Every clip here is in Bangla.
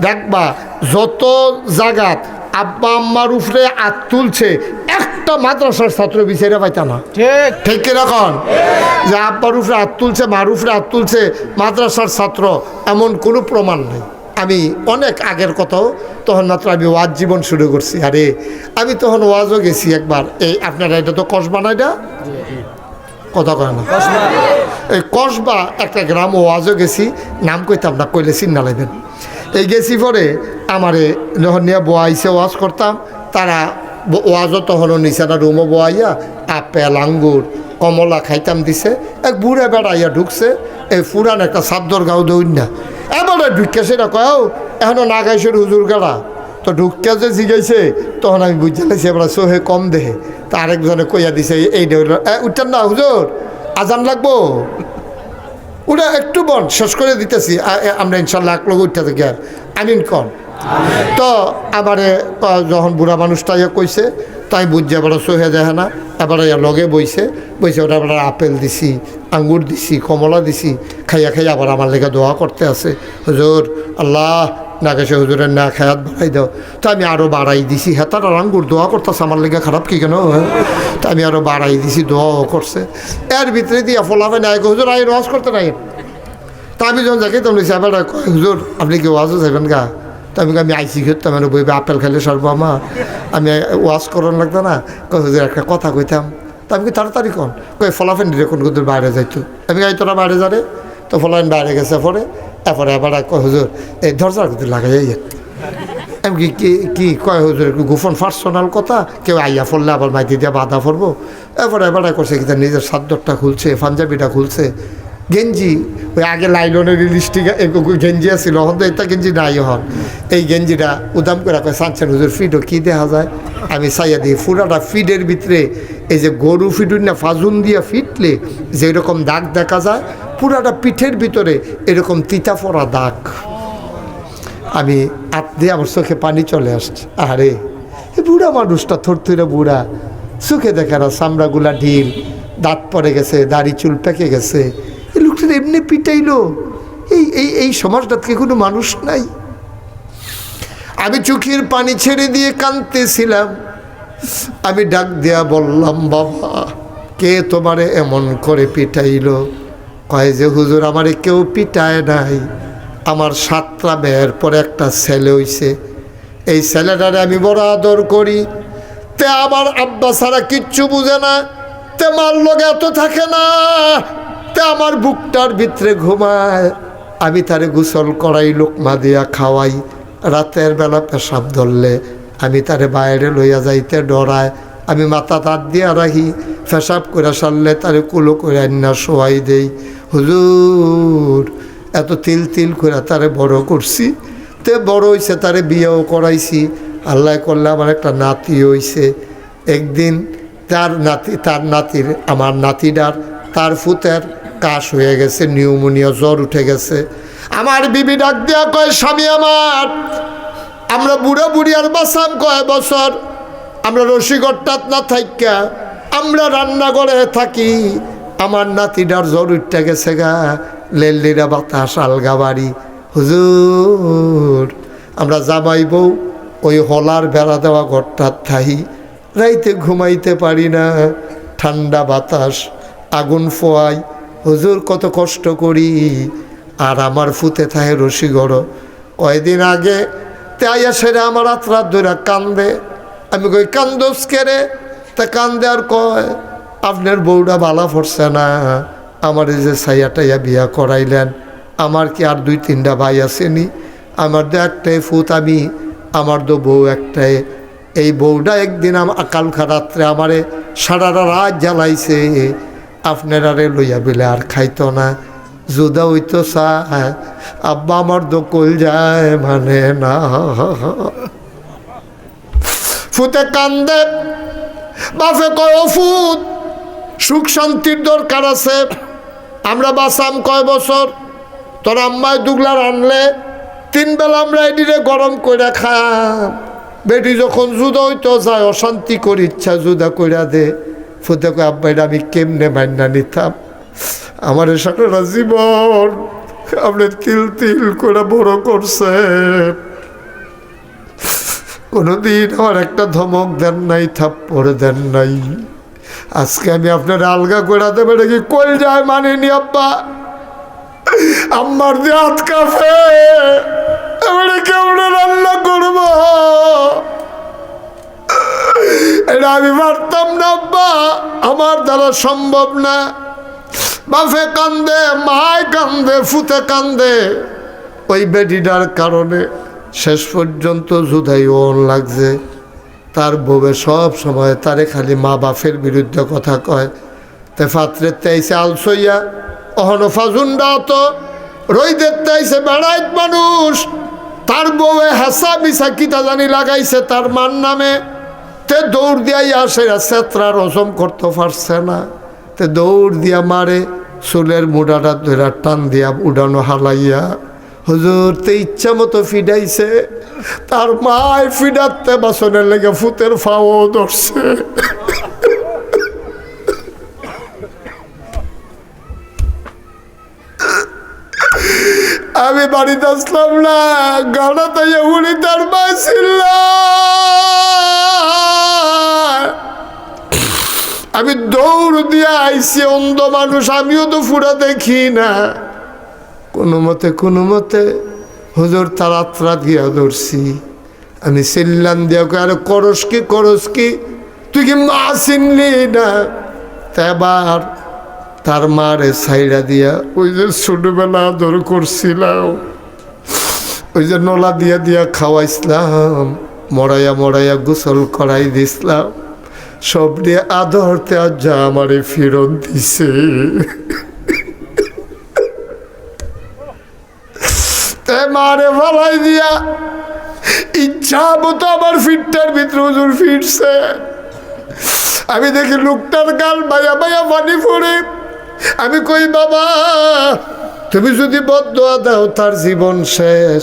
দেখবা যত জাগাত আব্বা আম্মার উপরে আত তুলছে একটা মাদ্রাসার ছাত্র বিচারে পাইতা না। ঠিক। ঠিক কীরকম যে আব্বার উপরে হাত তুলছে মার উপরে হাত তুলছে মাদ্রাসার ছাত্র এমন কোনো প্রমাণ নেই। আমি অনেক আগের কথাও তখন মাত্র আমি ওয়াজ জীবন শুরু করছি। আরে আমি তখন ওয়াজও গেছি একবার। এই আপনারা এটা তো কসবা না এটা? কথা কয় না। এই কসবা একটা গ্রাম ওয়াজও গেছি নাম কইতাম না কইলে চিন্না লাগবেন এই গেছি পরে আমারে যখন নিয়ে বোয়াইছে ওয়াজ করতাম তারা ওয়াজও তখনও নিচে না রুমও বোয়াইয়া আপেল আঙ্গুর কমলা খাইতাম দিছে। এক বুড়ে বেড়াইয়া ঢুকছে এই ফুরান একটা সাদ্দর গাও দৌড় না। এবারে ঢুকে সেটা কয় "ও, এখনও না গাইছে হুজুর গাড়া? তো ঢুকিয়া যে জিগাইছে তখন আমি বুঝতে লাগছি এবার সোহে কম দেহে। তা আরেকজনে কইয়া দিছে এই উঠতেন না হুজুর আজান লাগবো? ওটা একটু বন শেষ করে দিতেছি। আমরা ইনশাল্লাহ এক লোক উঠতে থাকি আর। আমিন কন। তো আবারে যখন বুড়া মানুষটা ইয়ে কইছে, তাই বুঝছে এবার সহে দেখে না এবারে লগে বইছে। বইছে, ওটা আবার আপেল দিছি, আঙ্গুর দিছি, কমলা দিছি, খাইয়া খাইয়া আবার আমার লেগে দোয়া করতে আছে। হুজুর, আল্লাহ না গেছে হুজুরের না খায়াত বাড়াই দাও। তো আমি আরও বাড়াই দিছি। হেতার আর আঙ্গুর দোয়া করতেছে। আমার লেগে খারাপ কি কেন? হ্যাঁ? তো আমি আরও বাড়াই দিছি দোয়াও করছে। এর ভিতরে দিয়া ফলাফে নাই গো, হুজুর আই রস করতে নাই? তা আমি যখন যাকে তুমি সাহেবের কয় হুজুর আপনি কি ওয়াজও যাবেন গা? তো আমি আমি আইসি খেতাম আমি বইবে আপেল খাইলে সর্ব আমার আমি ওয়াজ করার লাগতো না। কই হুজুর একটা কথা কইতাম। তা আমি কি তাড়াতাড়ি কন। কই ফলাফেন কোন কোন বাইরে যাইতো। আমি কই তোরা বাইরে যারে তো ফলাফেন বাইরে গেছে পরে। এরপরে এবার কয় হুজুর এই দরজার কিন্তু লাগাই আমি কি কি কয় হুজুর গোপন পার্সোনাল কথা, কেউ আইয়া পড়লে আবার মাইতি দিয়ে বাধা পড়ব এরপরে এবার করছে কিন্তু নিজের সাদ্দরটা খুলছে, পাঞ্জাবিটা খুলছে। গেঞ্জি, ওই আগে লাইলনের লিস্টিক গেঞ্জি আছিল হন তো এটা গেঞ্জি নাই হন এই গেঞ্জিটা উদাম করে কয় সানছেন হুজুর, ফিডও কী দেখা যায়? আমি চাইয়া দিই, পুরাটা ফিডের ভিতরে এই যে গরু ফিডুর না, ফাজুন দিয়া ফিটলে যেরকম দাগ দেখা যায়, পুরাটা পিঠের ভিতরে এরকম তিতা পড়া দাগ। আমি হাত দিয়ে আমার চোখে পানি চলে আসছে। আরে বুড়া মানুষটা থরথরে বুড়া, চোখে দেখে না চামড়াগুলা ঢিল, দাঁত পড়ে গেছে, দাড়ি চুল পেকে গেছে। লোকটা এমনি পিটাইলো। এই এই এই সমাজটাতে কোনো মানুষ নাই। আমি চোখের পানি ছেড়ে দিয়ে কাঁদতেছিলাম। আমি ডাক দেয়া বললাম, বাবা, কে তোমারে এমন করে পিটাইলো? কয় যে, হুজুর, আমারে কেউ পিটায় নাই। আমার সাতটা মেয়ের পরে একটা ছেলে হইছে। এই ছেলেটারে আমি বড় আদর করি। তে আমার আব্বা ছাড়া কিচ্ছু বুঝে না। তে মার লগে এত থাকে না। তে আমার বুকটার ভিতরে ঘুমায়। আমি তারে গোসল করাই, লোকমা দিয়া খাওয়াই। রাতের বেলা পেশাব ধরলে আমি তারে বাইরে লইয়া যাইতে ডরায়। আমি মাথা তার দিয়া রাখি, পেশাব করে সারলে তারে কুলো করে আন্না শোয়াই দেই। হুজুর, এত তিল তিল করে তারে বড় করছি, তে বড় হইছে তারে বিয়েও করাইছি। আল্লাহ করলে আমার একটা নাতি হইছে। একদিন তার নাতি, তার নাতির, আমার নাতিটার, তার ফুতের কাশ হয়ে গেছে, নিউমোনিয়া জ্বর উঠে গেছে। আমার বিবি ডাক দেওয়া কয়, স্বামী আমার, আমরা বুড়া বুড়ি আর বাসাম কয় বছর? আমরা রসিগড়টাত না থাইকা, আমরা রান্নাঘরে থাকি। আমার নাতিটার জ্বর উঠতে গেছে গা, লেল্লিরা বাতাস, আলগা বাড়ি। হুজুর, আমরা জামাই বউ, ওই হলার বেড়া দেওয়া ঘরটার থাই। রাইতে ঘুমাইতে পারি না, ঠান্ডা বাতাস, আগুন ফোয়াই হুজুর, কত কষ্ট করি। আর আমার ফুতে থাকে রসিগড় কয়দিন আগে তাইয়া সেরে আমার আত্রাত ধরে কান্দে। আমি কই, কান্দোস কেরে তা কান্দে আর কয়, আপনার বউটা বালা পড়ছে না। আমার এই যে সাইয়া টাইয়া বিয়া করাইলেন। আমার কি আর দুই তিনটা ভাই আসেনি আমার তো একটাই ফুত, আমি, আমার তো বউ একটাই। এই বউটা একদিন আমার কালকা রাত্রে আমারে সারা রাত জ্বালাইছে। আপনারারে লইয়া বিলে আর খাইতো না। জুদা হইতো চায় আব্বা আমার দোকল যায় মানে না। ফুতে কান্দে, বাপে কয়, "ও ফুত, সুখ শান্তির দরকার আছে। আমরা বাসাম কয় বছর। তোর আম্মায় দুগলার আনলে, তিন বেলা আমরা এদিকে গরম করে খাম বেটি যখন জুদা হইতো, যায় অশান্তি করি ইচ্ছা জুদা কইরা দে। ফুতে কয় আব্বা আমি কেমনে মান্না নিতাম? আমার সারা জীবন আপনি তিল তিল করে বড় করছেন। কোনোদিন আমার একটা ধমক দেন নাই, থাপ্পড় দেন নাই। আজকে আমি আপনার আলগা করে দেবে নাকি কই যায় মানিনি, আব্বা? আমার দিয়ে হাত কাফে এবারে কেমন রান্না করব? এটা আমি পারতাম না আমার দ্বারা সম্ভব না। বাফে কান্দে, মায় কান্দে, ফুতে কান্দে। ওই বেডিটার কারণে শেষ পর্যন্ত জুদাই ওন লাগছে। তার বউয়ে সব সময় তারে খালি মা বাপের বিরুদ্ধে কথা কয়। তে ফাত্রে তেইছে আলসইয়া, অহন ফাজুন্ডা তো রই দেখতে আইছে বেড়াইত মানুষ। তার বউয়ে হাসা মিশা কিতা জানি লাগাইছে তার মান নামে। তে দৌড় দিয়াই আসে সেত্রা রসম করতে পারছে না। তে দৌড় দিয়া মারে, চুলের মুডাটা ধরে টান দিয়া উডানো হালাইয়া। হুজুর, তে ইচ্ছা মতো ফিডাইছে, তার মায় ফিডাতে বাসনের লেগে ফুতের ফাও ধরছে। আমি বাড়িতে আসলাম না গাড়া তাই উনি তার মাছিল আমি দৌড় দিয়ে আইসি অন্ধ মানুষ, আমিও তো ফুরা দেখি না। কোনো মতে কোনো মতে হুজুর তারাত্রা দিয়া ধরছি। আমি সিল্লান দিয়া আরে করস কি করস কি? তুই কি মা চিনলি না? তা এবার তার মারে সাইডা দিয়া ওই যে ছোটবেলা আদর করছিলাম, ওই যে নলা দিয়া দিয়া খাওয়াইছিলাম, মরাইয়া মরাইয়া গোসল করাই দিছিলাম। সব দিয়ে আদরতে আজ যা আমারে ফেরত দিছে। মারে ভালাই দিয়া, ইচ্ছা মতো আমার ফিটটার ভিতরে হুজুর ফিরছে। আমি দেখি লোকটার গাল বায়া বায়া পানি পড়ে। আমি কই, বাবা, তুমি যদি বদোয়া দাও, তার জীবন শেষ।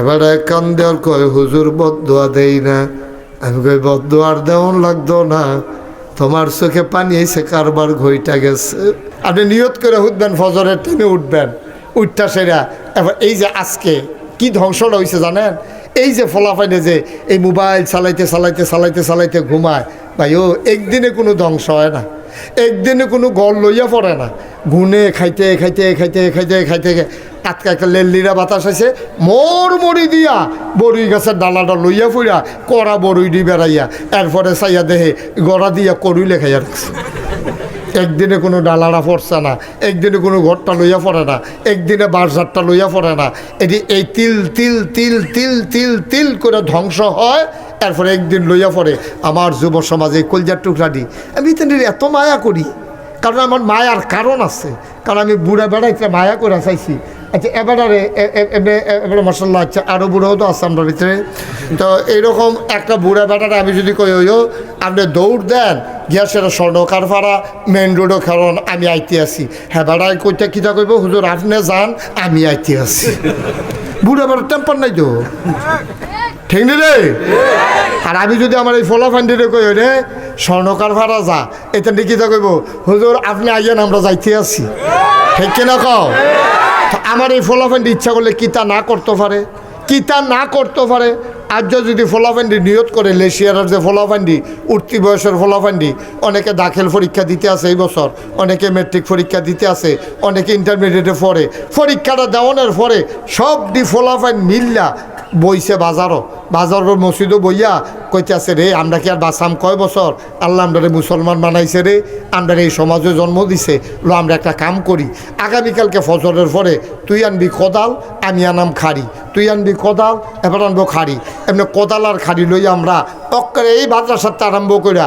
এবার কান দেওয়ার কয়, হুজুর বদোয়া দেই না। আমি কই বদোয়ার দেওয়ান লাগতো না। তোমার চোখে পানি এসে কারবার ঘইটা গেছে। আপনি নিয়ত করে উঠবেন ফজরের টাইমে উঠবেন, উঠটা সেরা। এবার এই যে আজকে কি ধ্বংসটা হয়েছে জানেন? এই যে ফলাফাইনে যে এই মোবাইল চালাইতে চালাইতে চালাইতে চালাইতে ঘুমায়, ভাই ও, একদিনে কোনো ধ্বংস হয় না। একদিনে কোনো গল লইয়া পড়ে না। গুনে খাইতে খাইতে খাইতে খাইতে খাইতে আটকা একটা লেল্লিরা বাতাস আছে মোর মরি দিয়া বড়ি গাছের ডালাটা লইয়া ফুইরা কড়া বড়ই দি বেড়াইয়া, এরপরে চাইয়া দেহে গড়া দিয়া করুইলে খাইয়া রাখছে। একদিনে কোনো ডালাটা পড়ছে না, একদিনে কোনো ঘরটা লইয়া পড়ে না, একদিনে বারঝারটা লইয়া পড়ে না। এটি এই তিল তিল তিল তিল তিল তিল করে ধ্বংস হয় এরপরে একদিন লইয়া পড়ে আমার যুব সমাজে কলজার টুকরাটি আমি তেনের এত মায়া করি, কারণ আমার মায়ার কারণ আছে। কারণ আমি বুড়া বেড়াইতে মায়া করে চাইছি। আচ্ছা এবারে এবারে মশাল্লা আচ্ছা আরও বুড়োও তো আছে আমার ভিতরে। তো এইরকম একটা বুড়া বেড়াটা আমি যদি কই ওইও আপনি দৌড় দেন গিয়া সেটা স্বর্ণকার ফাড়া মেন রোডও কারণ আমি আইতে আছি হ্যাঁ বেড়ায় কইটা কিতা কইব, হুজুর, আপনি যান, আমি আইতে আছি বুড়া বেড়ার টেম্পার নাই তো? ঠিক নেই রে আর আমি যদি আমার এই ফলা ফান্ডিরে কই রে স্বর্ণকার ভাড়া যা এটা নিয়ে কিতা কইব, হুজুর, আপনি আইয়েন, আমরা যাইতে আছি ঠিক কিনা কও? আমার এই ফলাফান্ডি ইচ্ছা করলে কিতা না করতে পারে? কিতা না করতে পারে? আজ যদি ফলাফান্ডি নিয়ত করে লেশিয়ার যে ফলাফান্ডি উঠতি বয়সের ফলাফান্ডি অনেকে দাখিল পরীক্ষা দিতে আছে এই বছর, অনেকে মেট্রিক পরীক্ষা দিতে আছে অনেকে ইন্টারমিডিয়েটে পড়ে, পরীক্ষাটা দেওয়ানোর পরে সব ডি ফলাফাইন মিল্লা বইছে বাজারও। বাজারের মসজিদও বইয়া কইতে আছে রে, আমরা কি আর বাসাম কয় বছর? আল্লাহ আমরা মুসলমান বানাইছে রে আমরা এই সমাজে জন্ম দিছে। লো, আমরা একটা কাম করি। আগামীকালকে ফজরের পরে তুই আনবি কোদাল, আমি আনাম খাড়ি। তুই আনবি কোদাল, এবার আনব খাড়ি। এমনি কোদাল আর খাড়ি লই আমরা অক্কারে এই বাজার মাদ্রাসাতে আরম্ভ করিয়া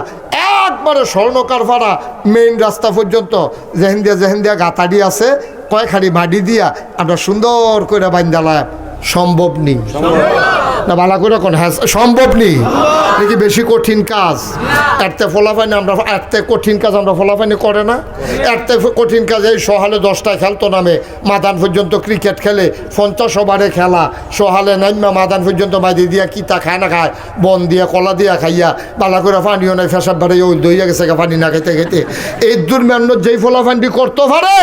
একবারে স্বর্ণকার ভাড়া মেইন রাস্তা পর্যন্ত জেহেন্দিয়া জেহেন্দিয়া গাতাড়ি আছে, কয় খাড়ি মাটি দিয়া আমরা সুন্দর করে বাইন্দালাম সম্ভব নেই। না বালা করে কোন হ্যাঁ সম্ভব নেই। নাকি বেশি কঠিন কাজ? এরতে ফলাফাইনি আমরা এরতে কঠিন কাজ আমরা ফলাফাইনি করে না। এরতে কঠিন কাজ এই সহালে দশটায় খেলতো নামে। মাদান পর্যন্ত ক্রিকেট খেলে পঞ্চাশ ওভারে খেলা। সহালে নাইমা মাদান পর্যন্ত বাইদি দিয়া কিতা খায় না খায় বন দিয়া কলা দিয়া খাইয়া বালা করে পানিও নাই ফেসাব বাড়ে ওই দইয়া গেছে পানি না খেতে খেতে। এই দুর্মেন্ড যেই ফলাফান্ডি করতে পারে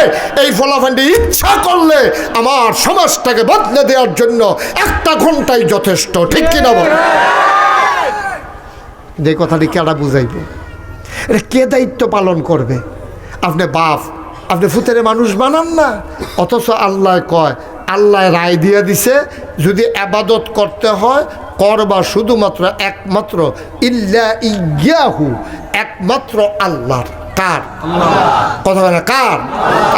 এই ফলাফান্ডি ইচ্ছা করলে আমার সমাজটাকে বদলে দেওয়ার জন্য একটা ঘন্টাই যথেষ্ট। ঠিক কিনা বল? যে কথাটি কেডা বুঝাইব? এটা কে দায়িত্ব পালন করবে? আপনি বাপ, আপনি ফুতেরে মানুষ বানান না। অথচ আল্লাহ কয়, আল্লাহ রায় দিয়ে দিছে, যদি আবাদত করতে হয়, করবা শুধুমাত্র একমাত্র ইল্লা ইয়াহু, একমাত্র আল্লাহর। কার? কথা বলে কার?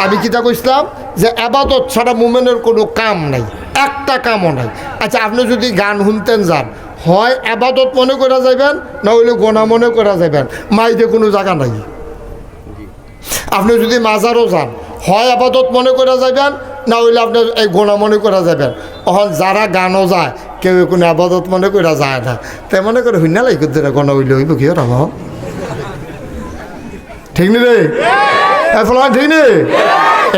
আমি কিতা কইছিলাম যে আবাদত ছাড়া মুমেনের কোনো কাম নাই একটা কামও নাই। আচ্ছা আপনি যদি গান শুনতেন যান হয় আবাদত মনে করা যাবেন না হইলে গোনা মনে করা যাবেন মাইদে কোনো জায়গা নাই। আপনি যদি মাজারও যান হয় আবাদত মনে করা যাবেন না হইলে আপনার এই গোনা মনে করা যাবেন এখন যারা গানও যায় কেউ কোনো আবাদত মনে করা যায় না। তাই মনে করে হইনা লাগি গণ হইলে হইব কি রাম ঠিক নি রে? ফলাফান ঠিক নি?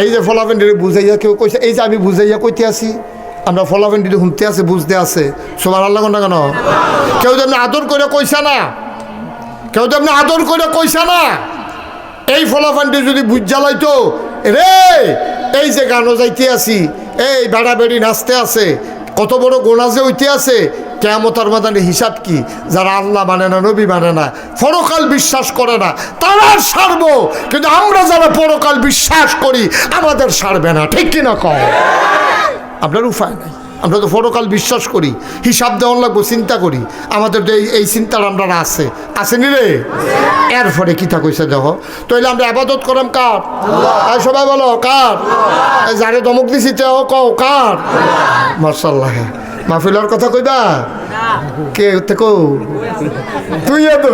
এই যে ফলাফান বুঝাইয়া কেউ কইছে, এই যে আমি বুঝাইয়া কইতে আছি আমরা ফলাফান দিদি শুনতে আছে বুঝতে আছে সবার আল্লাহ না কেন? কেউ যেমন আদর করে কইসা না? কেউ যেমন আদর করে কইসা না? এই ফলাফানটি যদি বুঝ জ্বালাইতো রে, এই যে গানও যাইতে আছি এই বেড়া বেড়ি নাচতে আছে কত বড় গোনা যে হইতে আছে কেমতার মাদানে হিসাব কি? যারা আল্লাহ মানে না, নবী মানে না, পরকাল বিশ্বাস করে না, তারা সারবো। কিন্তু আমরা যারা পরকাল বিশ্বাস করি, আমাদের সারবে না। ঠিক কিনা কম আপনার উপায় নাই। আমরা তো পরকাল বিশ্বাস করি, হিসাব দেওয়ার লাগবো, চিন্তা করি। আমাদের তো এই চিন্তার আমরা আছে। আসেনি রে? এর ফলে কিতা কইছে দেখো। তাইলে আমরা আবাদত করাম কার? আর সবাই বলো, কার? যারে দমক দিছি, তেও কও, কার? মার্শাল্লাহ মাহফিলার কথা কইবা? কে কও? তুই তো।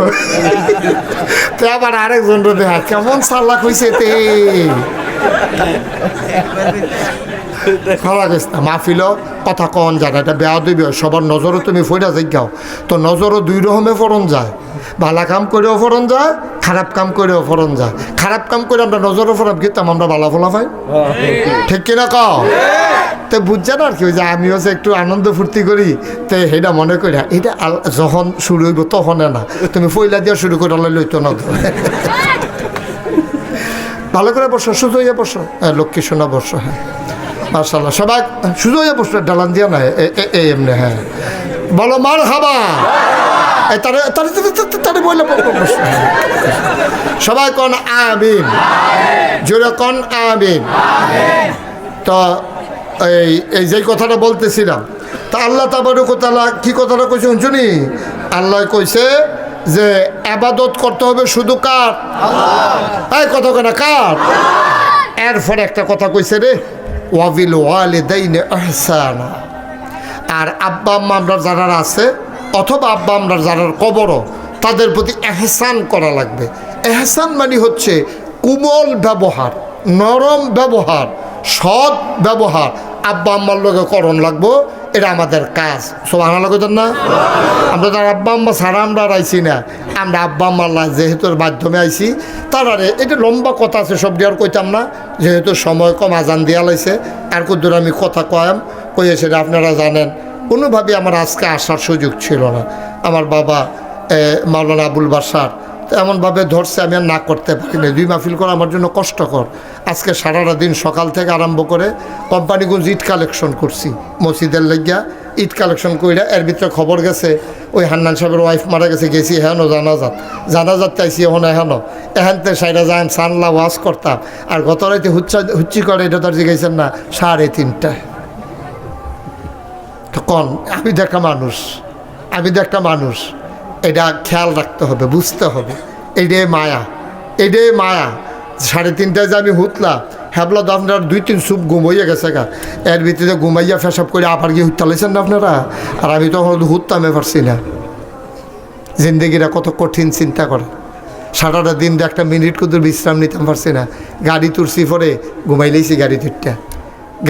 তে আবার আরেকজন রে দেখা, কেমন সাল্লা কইছে তে। মাহফিল কথা কন জানা, এটা বেয়া দিবি, সবার নজরও তুমি ফইরা যাইগাও। তো নজরও দুই রকমে ফোরন যায়। ভালা কাম করেও ফরন যায় খারাপ কাম করেও ফরন যায় খারাপ কাম করে আমরা নজরও ফরাব গেতাম আমরা ভালা ফলা পাই। ঠিক কিনা কও তো বুঝছেন আর কি যে আমিও যে একটু আনন্দ ফুর্তি করি তো সেটা মনে করি এটা যখন শুরু হইব তখন না তুমি ফইলা দিয়া শুরু করে লইতো না। ভালো করে বসো সুযোগ হয়ে বসো। হ্যাঁ লক্ষ্মী সোনা বসো হ্যাঁ। মার্শাল্লাহ সবাই সুযোগ হয়ে বসো ডালান দিয়া না এ- এমনি হ্যাঁ। বলো মার এই তারে বললে সবাই কন আমিন? জোরে কন আমিন? তো এই এই যে কথাটা বলতেছিলাম, তা আল্লাহ তাবারুকতালা কি কথাটা কইছে শুনছুনি? আল্লাহ কইছে যে আবাদত করতে হবে শুধু কার? এই কথা কেনা কার? এরপরে একটা কথা কইছে রে ওয়াবিল ওয়ালে দাইনে আহসানা। আর আব্বা আম্মা আমরা যারা আছে অথবা আব্বা আমরা যারা কবরও তাদের প্রতি এহসান করা লাগবে। এহসান মানে হচ্ছে কোমল ব্যবহার, নরম ব্যবহার, সৎ ব্যবহার। আব্বা আম্মার লোকে করণ লাগবো, এটা আমাদের কাজ। সব আনা লাগতেন না? আমরা তার আব্বা আম্মা ছাড়া আমরা আর আইছি না। আমরা আব্বা আম্মার যেহেতু মাধ্যমে আইছি, তার আরে এটা লম্বা কথা আছে সব দিয়ে আর কইতাম না। যেহেতু সময় কম, আজান দিয়া লাইছে। আর কদ্দুর আমি কথা কয়াম, কইয়ে সেটা আপনারা জানেন। কোনোভাবে আমার আজকে আসার সুযোগ ছিল না। আমার বাবা মাওলানা আবুল বাসার এমনভাবে ধরছে, আমি আর না করতে পারি না দুই মাহফিল করা আমার জন্য কষ্টকর। আজকে সারাটা দিন সকাল থেকে আরম্ভ করে কোম্পানিগঞ্জ ইট কালেকশন করছি, মসজিদের লাগিয়া ইট কালেকশন কইরা। এর ভিতরে খবর গেছে, ওই হান্নান সাহেবের ওয়াইফ মারা গেছে, গেছি হেন জানাজাত। জানাজাত চাইছি এখন এহেন। এহেনতে সাইডা যান, সানলা ওয়াশ করতাম। আর গত রাতে হুচ্চা হুচ্চি করে, এটা তো আর না, সাড়ে তিনটায়। কন, আমি তো একটা মানুষ, আমি তো একটা মানুষ। এটা খেয়াল রাখতে হবে, বুঝতে হবে। এটাই মায়া এটাই মায়া। সাড়ে তিনটায় যে আমি হুতলাম হ্যাবলা তো আপনার দুই, তিন সুপ ঘুমাইয়া গেছে গা। এর ভিতরে ঘুমাইয়া ফেসাব করে আবার গিয়ে হুত্তা লাইছেন না আপনারা? আর আমি তখন হুত্তামে পারছি না জিন্দগিরা কত কঠিন চিন্তা করে। সারাটা দিন একটা মিনিট কুদুর বিশ্রাম নিতে পারছি না। গাড়ি তুলছি পরে ঘুমাই লাইছি গাড়ি তুলটা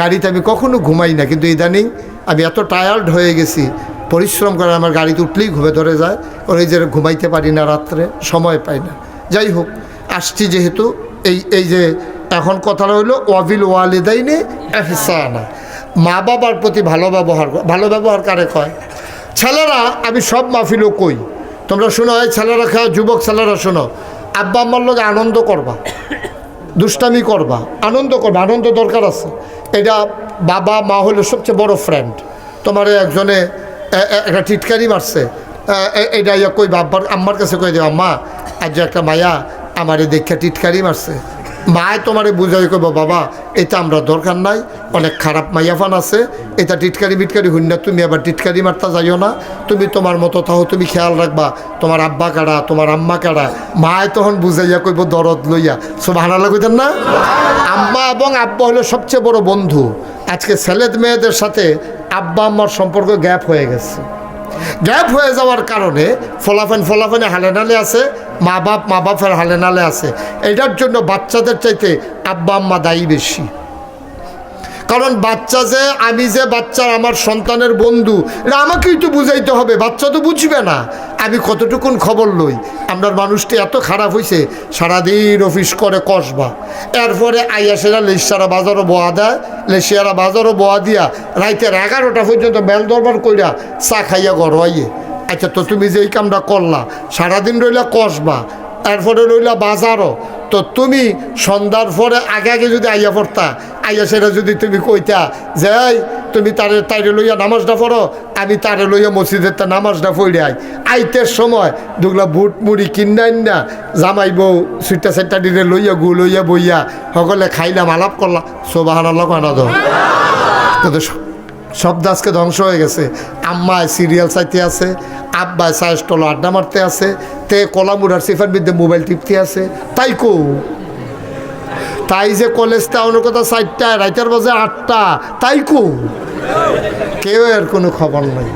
গাড়িতে আমি কখনো ঘুমাই না, কিন্তু ইদানিং আমি এত টায়ার্ড হয়ে গেছি। পরিশ্রম করে আমার গাড়িতে উঠলেই ঘুমে ধরে যায়। ওর এই যে ঘুমাইতে পারি না রাত্রে, সময় পাই না। যাই হোক, আসছি যেহেতু এই এই যে এখন কথাটা হইল ওয়াবিল ওয়ালিদাইনে এহসানা। মা বাবার প্রতি ভালো ব্যবহার ভালো ব্যবহার কারে কয়? ছেলেরা, আমি সব মাফিলও কই। তোমরা শোনো, এই ছেলেরা খাও, যুবক ছেলেরা শোনো। আব্বা আম্মার লোক আনন্দ করবা। দুষ্টামি করবা। আনন্দ করবা, আনন্দ দরকার আছে। এটা বাবা, মা হলো সবচেয়ে বড় ফ্রেন্ড তোমার একজনে একটা টিটকারি মারছে। এটা ইয়া কই বাবার আম্মার কাছে কই দেওয়া মা, আজ একটা মায়া, আমার এই দেখে টিটকারি মারছে। মায় তোমারে বুঝাই কইব, বাবা, এটা আমরা দরকার নাই, অনেক খারাপ মাইয়াফান আছে, এটা টিটকারি বিটকারি হইন না, তুমি আবার টিটকারি মারতা যাইও না, তুমি তোমার মতো তাও তুমি খেয়াল রাখবা, তোমার আব্বা কাড়া তোমার আম্মা কাড়া মায় তখন বুঝাইয়া কইব, দরদ লইয়া। সব হানা কইতেন না? আম্মা এবং আব্বা হলো সবচেয়ে বড় বন্ধু। আজকে ছেলেদ মেয়েদের সাথে আব্বা আম্মার সম্পর্ক গ্যাপ হয়ে গেছে। গ্যাপ হয়ে যাওয়ার কারণে ফলাফেন ফলাফেনে হালে নালে আছে, মা বাপ, মা বাপের হালে নালে আছে। এটার জন্য বাচ্চাদের চাইতে আব্বা, আম্মা দায়ী বেশি। কারণ বাচ্চা যে, আমি যে বাচ্চার আমার সন্তানের বন্ধু, এটা আমাকেই তো বুঝাইতে হবে, বাচ্চা তো বুঝবে না। আমি কতটুকুন খবর লই? আপনার মানুষটি এত খারাপ হয়েছে সারাদিন অফিস করে কসবা। এরপরে আইয়াসেরা লেসারা বাজারও বোয়া দেয় লেসিয়ারা বাজারও বোয়া দিয়া রাইতের এগারোটা পর্যন্ত বেল দরবার কইরা চা খাইয়া গড়াইয়ে আচ্ছা তো তুমি যে এই কামটা করলা, সারাদিন রইলা কসবা, এরপরে রইলা বাজারও। তো তুমি সন্ধ্যার পরে আগে আগে যদি আইয়া পড়তা আইয়া সেটা যদি তুমি কইতা যে তুমি তারে তাইরে লইয়া নামাজটা পড়ো, আমি তারে লইয়া মসজিদের তা নামাজটা পড়ে আই। আইতের সময় দুগলা বুট মুড়ি কিনাই না, জামাই বউ সুইটা সেটা দিলে লইয়া গু লইয়া বইয়া সকলে খাইলাম, আলাপ করলাম। সোবাহান আল্লাহ স- সব দাসকে ধ্বংস হয়ে গেছে। আম্মায় সিরিয়াল চাইতে আছে, আব্বায় চায় স্টল আড্ডা মারতে আছে, তে কলামুড়ার সিফার বিদ্যে মোবাইল টিপতে আছে। তাই কো তাই যে কলেজটা টাউনের কথা চারটায় রাইটার বাজে আটটা, তাই কো? কেউ এর কোনো খবর নাই।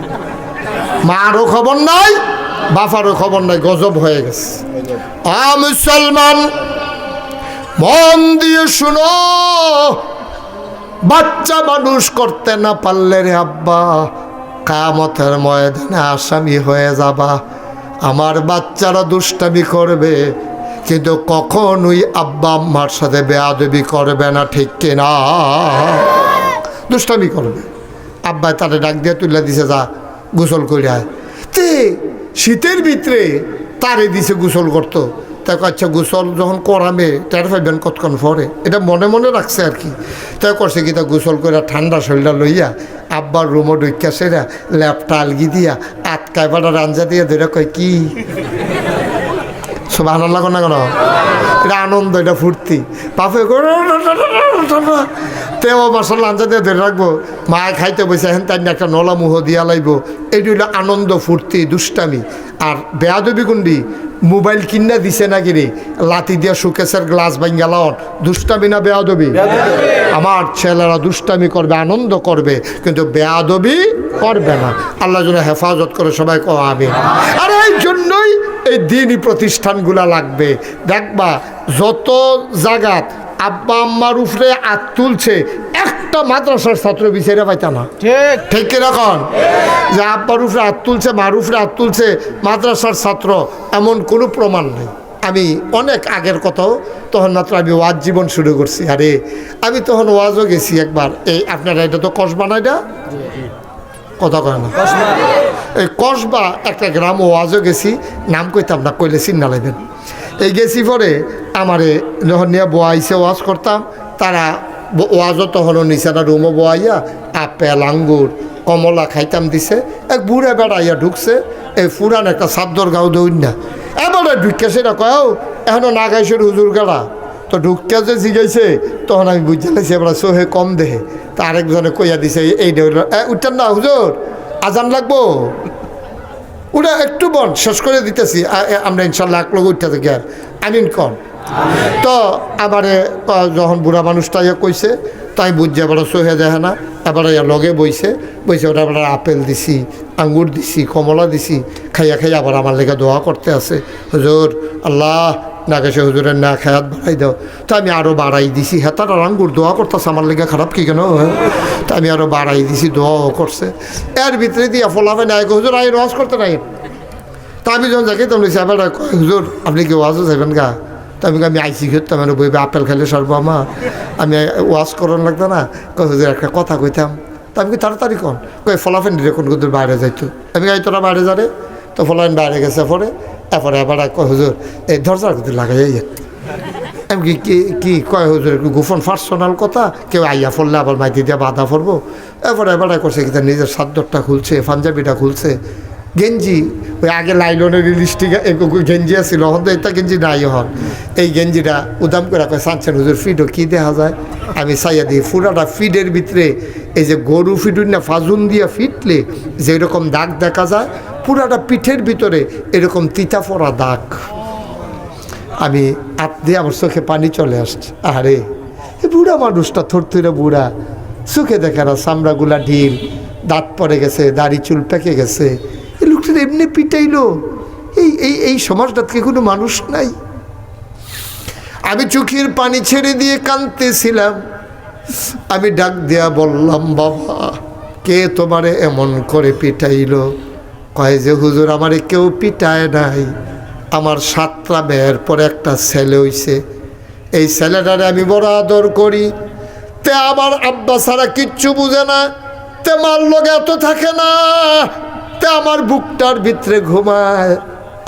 মারও খবর নাই, বাফারও খবর নাই, গজব হয়ে গেছে। আ মুসলমান, মন দিয়ে শুনো, বাচ্চা মানুষ করতে না পারলে রে আব্বা, কামতের ময়দানে আসামি হয়ে যাবা। আমার বাচ্চারা দুষ্টামি করবে কিন্তু কখনোই আব্বা আম্মার সাথে বেয়াদবি করবে না, ঠিক কিনা? দুষ্টামি করবে। আব্বা তারে ডাক দিয়ে তুলে দিছে, যা, গোসল করে আয়। তে, শীতের ভিতরে তারে দিছে গোসল করতো। তাকে আচ্ছা গোসল যখন করামে টের পাইবেন কতক্ষণ পরে? এটা মনে মনে রাখছে আর কি। তাই করছে কি, তা গোসল করে ঠান্ডা শরীরটা লইয়া আব্বার রুমো ঢুকিয়া সেরা ল্যাপটা আলগি দিয়া আটকায় পাটা রাঞ্জা দিয়া ধরে কয়, কি? আনন্দ লাগো না কেন? এটা আনন্দ, এটা ফুর্তি। বাপে তেও মশলা লাঞ্চা দিয়ে ধরে রাখব। মায় খাইতে বসে হেন তাই একটা নলা মুহ দিয়া লাইব। এটি হলো আনন্দ, ফুর্তি, দুষ্টামি। আর বেয়াদবি গুন্ডি, মোবাইল কিনা দিছে নাকি রে? লাতি দিয়া সুকেশের গ্লাস ভাঙ্গালান দুষ্টামি না বেয়াদবি? আমার ছেলেরা দুষ্টামি করবে, আনন্দ করবে, কিন্তু বেয়াদবি করবে না। আল্লাহ যেন হেফাজত করে সবাই কো আর এই জন্যই এই দিনই প্রতিষ্ঠানগুলা লাগবে। দেখবা যত জাগাত আব্বা আম্মার উপরে আত তুলছে একটা মাদ্রাসার ছাত্র বিচারে পাইতা না। ঠিক। ঠিক কীরকম যে আব্বার উপরে হাত তুলছে মার উপরে হাত তুলছে মাদ্রাসার ছাত্র এমন কোনো প্রমাণ নেই। আমি অনেক আগের কথাও তখন মাত্র আমি ওয়াজ জীবন শুরু করছি। আরে আমি তখন ওয়াজও গেছি একবার। এই আপনারা এটা তো কসবা না এটা? কথা কয় না। এই কসবা একটা গ্রাম ওয়াজও গেছি নাম কইতাম না কইলে চিন্না লাগবেন এই গেছি পরে আমারে যখন নিয়ে বোয়াইছে ওয়াজ করতাম তারা ওয়াজও তখনও নিচেটা রুমও বোয়াইয়া আপেল আঙ্গুর কমলা খাইতাম দিছে। এক বুড়ে বেড়াইয়া ঢুকছে এই ফুরান একটা সাদ্দর গাও দৌড় না। এবারে ঢুকে সেটা কয় "ও, এখনও না গাইছের হুজুর গাড়া তো ঢুকিয়া যে জিগাইছে তখন আমি বুঝতে লাগছি এবার সোহে কম দেহে। তা আরেকজনে কইয়া দিছে এই উঠতেন না হুজুর আজান লাগবো। ওটা একটু বন শেষ করে দিতেছি আমরা ইনশাল্লাহ এক লোক উঠতে থাকি আর। আমিন কন। তো আমারে আ, যখন বুড়া মানুষটা ইয়ে কইছে তাই বুঝছে এবার সহে দেখে না এবার ইয়া লগে বইছে। বইছে ওটা আবার আপেল দিছি আঙ্গুর দিছি কমলা দিছি খাইয়া খাইয়া আবার আমার লেগে দোয়া করতে আছে। হুজুর আল্লাহ না গেছে হুজুরের না খেয়াত বাড়াই দাও। তা আমি আরও বাড়াই দিছি। হেতার আরাঙ্গুর দোয়া করতেছে, আমার লেগে খারাপ কি কেন? তা আমি আরও বাড়াই দিছি, দোয়াও করছে। এর ভিতরে দিয়া ফলাফে নাই হুজুর, আই রস করতে নাই। তা আমি যখন যাকে তখন সাহেব হুজুর, আপনি কি ওয়াজও যাবেন গা? তা আমি আমি আইসি খেতাম মানে বইবে আপেল খেলে সারবো আমার আমি ওয়াশ করার লাগতো না? কই, হুজুর, একটা কথা কইতাম। তা আমি তাড়াতাড়ি কন। কই ফলাফেন কোন কোন বাইরে যাইতো? আমি কই তোরা বাইরে যারে তো ফলাফেন বাইরে গেছে পরে। এরপরে এবার কয়, হুজুর, এই দরজার কিন্তু লাগাই আমি কি কি কয়, হুজুর গোপন পার্সোনাল কথা? কেউ আইয়া পড়লে আবার মাইতি দিয়ে বাধা পড়ব? এরপরে এবার করছে কিন্তু নিজের সাদ্দরটা খুলছে, পাঞ্জাবিটা খুলছে? গেঞ্জি, ওই আগে লাইলনের লিস্টিক গেঞ্জি আছিল হন তো এটা গেঞ্জি নাই হন এই গেঞ্জিটা উদাম করে কয়, সানছেন হুজুর, ফিডও কী দেখা যায়? আমি চাইয়া দিই পুরাটা ফিডের ভিতরে, এই যে গরু ফিডুর না, ফাজুন দিয়া ফিটলে যে এরকম দাগ দেখা যায়, পুরাটা পিঠের ভিতরে এরকম তিতা পড়া দাগ। আমি হাত দিয়ে আমার চোখে পানি চলে আসছে। আরে বুড়া মানুষটা থরথরে বুড়া। চোখে দেখে না, চামড়াগুলা ঢিল, দাঁত পড়ে গেছে, দাড়ি চুল পেকে গেছে। এমনি পিটাইলো। এই এই এই সমাজটাতে কোনো মানুষ নাই। আমি চোখের পানি ছেড়ে দিয়ে কাঁদতেছিলাম। আমি ডাক দেয়া বললাম, বাবা, কে তোমারে এমন করে পিটাইলো? কয় যে, হুজুর, আমারে কেউ পিটায় নাই। আমার সাতটা মেয়ের পরে একটা ছেলে হইছে। এই ছেলেটারে আমি বড় আদর করি। তে আমার আব্বা ছাড়া কিচ্ছু বুঝে না। তে মার লগে এত থাকে না। তে আমার বুকটার ভিতরে ঘুমায়।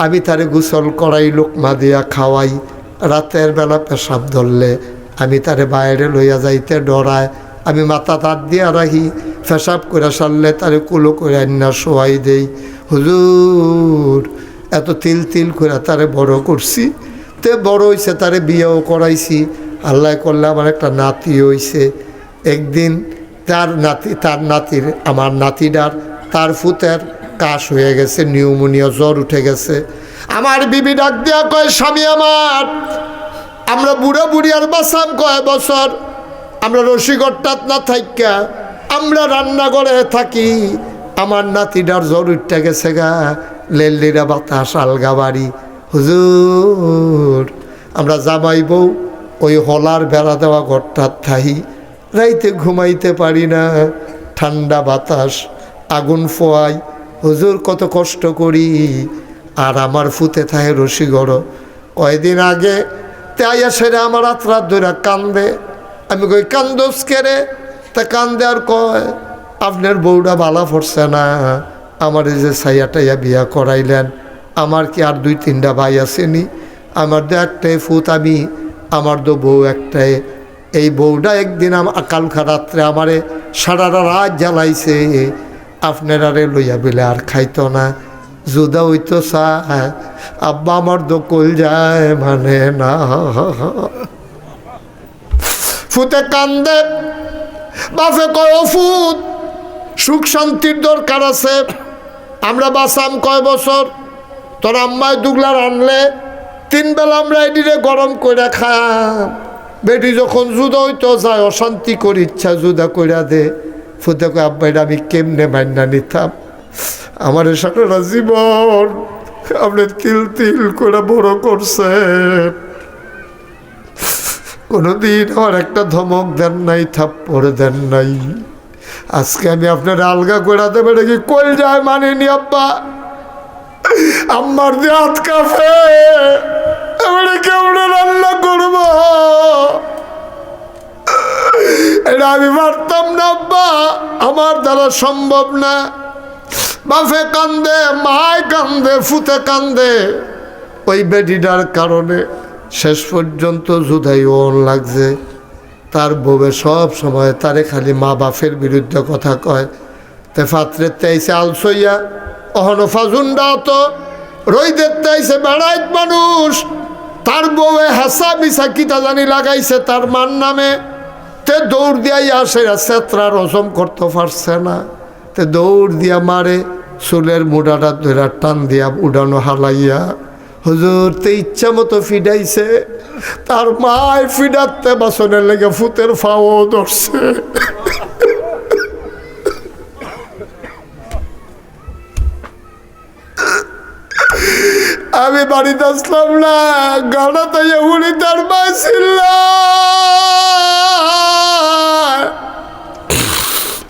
আমি তারে গোসল করাই, লোকমা দিয়া খাওয়াই। রাতের বেলা পেশাব ধরলে আমি তারে বাইরে লইয়া যাইতে ডরায়। আমি মাথা তার দিয়া রাখি, পেশাব করে সারলে তারে কুলো করে আন্না শোয়াই দেই। হুজুর, এত তিল তিল করে তারে বড় করছি, তে বড় হইছে তারে বিয়েও করাইছি। আল্লাহ করলে আমার একটা নাতি হইছে। একদিন তার নাতি, তার নাতির, আমার নাতিটার, তার ফুতের কাশ হয়ে গেছে, নিউমোনিয়া জ্বর উঠে গেছে। আমার বিবি ডাক দেওয়া কয়, স্বামী আমার, আমরা বুড়া বুড়ি আর বাসাম কয় বছর? আমরা রসিগড়টাত না থাইকা, আমরা রান্নাঘরে থাকি। আমার নাতিটার জ্বর উঠতে গেছে গা, লেল্লিরা বাতাস, আলগা বাড়ি। হুজুর, আমরা জামাই বউ, ওই হলার বেড়া দেওয়া ঘরটার থাই রাইতে ঘুমাইতে পারি না, ঠান্ডা বাতাস, আগুন ফোয়াই হুজুর, কত কষ্ট করি। আর আমার ফুতে থাকে রসিগড় কয়দিন আগে তাইয়া সেরে আমার আত্রাত ধরে কান্দে। আমি কই, কান্দোস কেরে তা কান্দে আর কয়, আপনার বউটা বালা পড়ছে না। আমার এই যে সাইয়া টাইয়া বিয়া করাইলেন। আমার কি আর দুই তিনটা ভাই আসেনি আমার তো একটাই ফুত, আমি, আমার তো বউ একটাই। এই বউটা একদিন আমার কালকা রাত্রে আমারে সারা রাত জ্বালাইছে। আপনারারে লইয়া বিলে আর খাইতো না। জুদা হইতো চায় আব্বা আমার দোকল যায় মানে না। ফুতে কান্দে, বাপে কয়, "ও ফুত, সুখ শান্তির দরকার আছে। আমরা বাসাম কয় বছর। তোর আম্মায় দুগলার আনলে, তিন বেলা আমরা এদিকে গরম করে খাম বেটি যখন জুদা হইতো, যায় অশান্তি করি ইচ্ছা জুদা কইরা দে। ফুতে কয় আব্বা আমি কেমনে মান্না নিতাম? আমার সারা জীবন আপনি তিল তিল করে বড় করছেন। কোনোদিন আমার একটা ধমক দেন নাই, থাপ্পড় দেন নাই। আজকে আমি আপনার আলগা করে দেবে নাকি কল যায় মানেনি, আব্বা? আমার দিয়ে হাত কাফে এবারে কেমন রান্না করব? এটা আমি পারতাম না, আব্বা। আমার দ্বারা সম্ভব না। বাফে কান্দে, মায় কান্দে, ফুতে কান্দে। ওই বেডিটার কারণে শেষ পর্যন্ত জুদাই ওন লাগছে। তার বউয়ে সব সময় তারে খালি মা বাপের বিরুদ্ধে কথা কয়। তে ফাত্রে তেইছে আলসইয়া, অহনো ফাজুন্ডা তো রই দেখতে আইছে বেড়াইত মানুষ। তার বউয়ে হাসা মিশা কিতা জানি লাগাইছে, তার মান নামে। তে দৌড় দিয়াই আসে সেত্রা রসম করতে পারছে না। তে দৌড় দিয়া মারে, চুলের মুডাটা ধরে টান দিয়া উডানো হালাইয়া। হুজুর, তে ইচ্ছা মতো ফিডাইছে, তার মায় ফিডাতে বাসনের লেগে ফুতের ফাও ধরছে। আমি বাড়িতে আসলাম না গাড়া তাই উনি তার মাছিল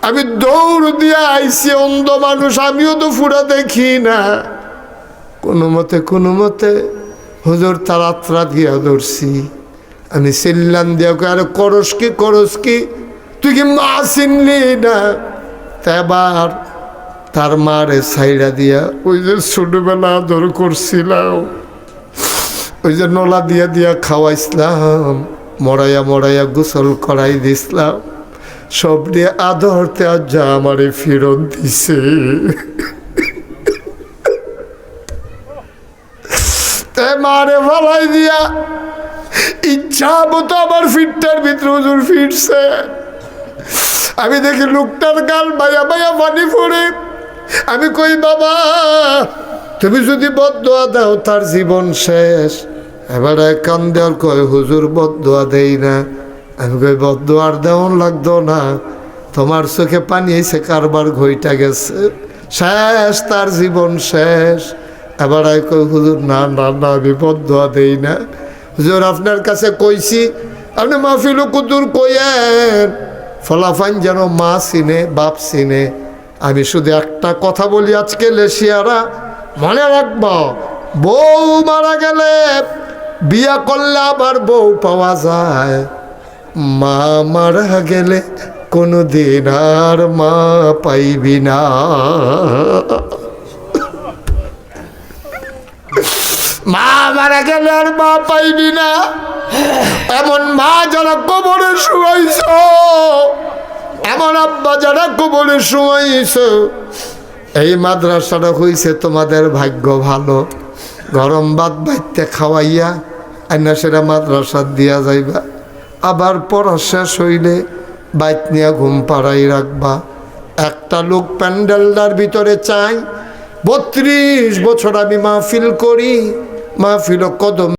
আমি দৌড় দিয়ে আইসি অন্ধ মানুষ, আমিও তো ফুরা দেখি না। কোনো মতে কোনো মতে হুজুর তারাত্রা দিয়া ধরছি। আমি চিল্লান দিয়া আরে করস কি করস কি? তুই কি মা চিনলি না? তা এবার তার মারে সাইডা দিয়া ওই যে ছোটবেলা আদর করছিলাম, ওই যে নলা দিয়া দিয়া খাওয়াইছিলাম, মরাইয়া মরাইয়া গোসল করাই দিছিলাম। সব দিয়ে আদরতে আজ যা আমারে ফেরত দিছে। মারে ভালাই দিয়া, ইচ্ছা মতো আমার ফিটটার ভিতরে হুজুর ফিরছে। আমি দেখি লোকটার গাল বাইয়া বাইয়া পানি পড়ে। আমি কই, বাবা, তুমি যদি বদোয়া দাও, তার জীবন শেষ। এবার কান দেওয়ার কয়, হুজুর বদোয়া দেই না। আমি কই বদোয়ার দেওয়ান লাগতো না। তোমার চোখে পানি এসে কারবার ঘইটা গেছে। শেষ, তার জীবন শেষ। এবার আমি কই, হুজুর, না না না, আমি বদোয়া দেই না। হুজুর, আপনার কাছে কইছি, আপনি মাহফিল কুদুর কইয়েন। ফলাফাইন যেন মা চিনে, বাপ চিনে। আমি শুধু একটা কথা বলি আজকে লেশিয়ারা মনে রাখব, বউ মারা গেলে বিয়া করলে আবার বউ পাওয়া যায়। মা মারা গেলে কোনো দিন আর মা পাইবি না। মা মারা গেলে আর মা পাইবি না। এমন মা যারা কবরে শুয়াইছ, এমন আব্বা যারা কবরে শুয়াইছ, এই মাদ্রাসাটা হইছে তোমাদের ভাগ্য ভালো। গরম ভাত বাইতে খাওয়াইয়া আইনা সেটা মাদ্রাসা দিয়া যাইবা। আবার পড়া শেষ হইলে বাইক নিয়ে ঘুম পাড়াই রাখবা। একটা লোক প্যান্ডেলদার ভিতরে চাই, বত্রিশ বছর আমি মাহফিল করি, মাহফিল কদম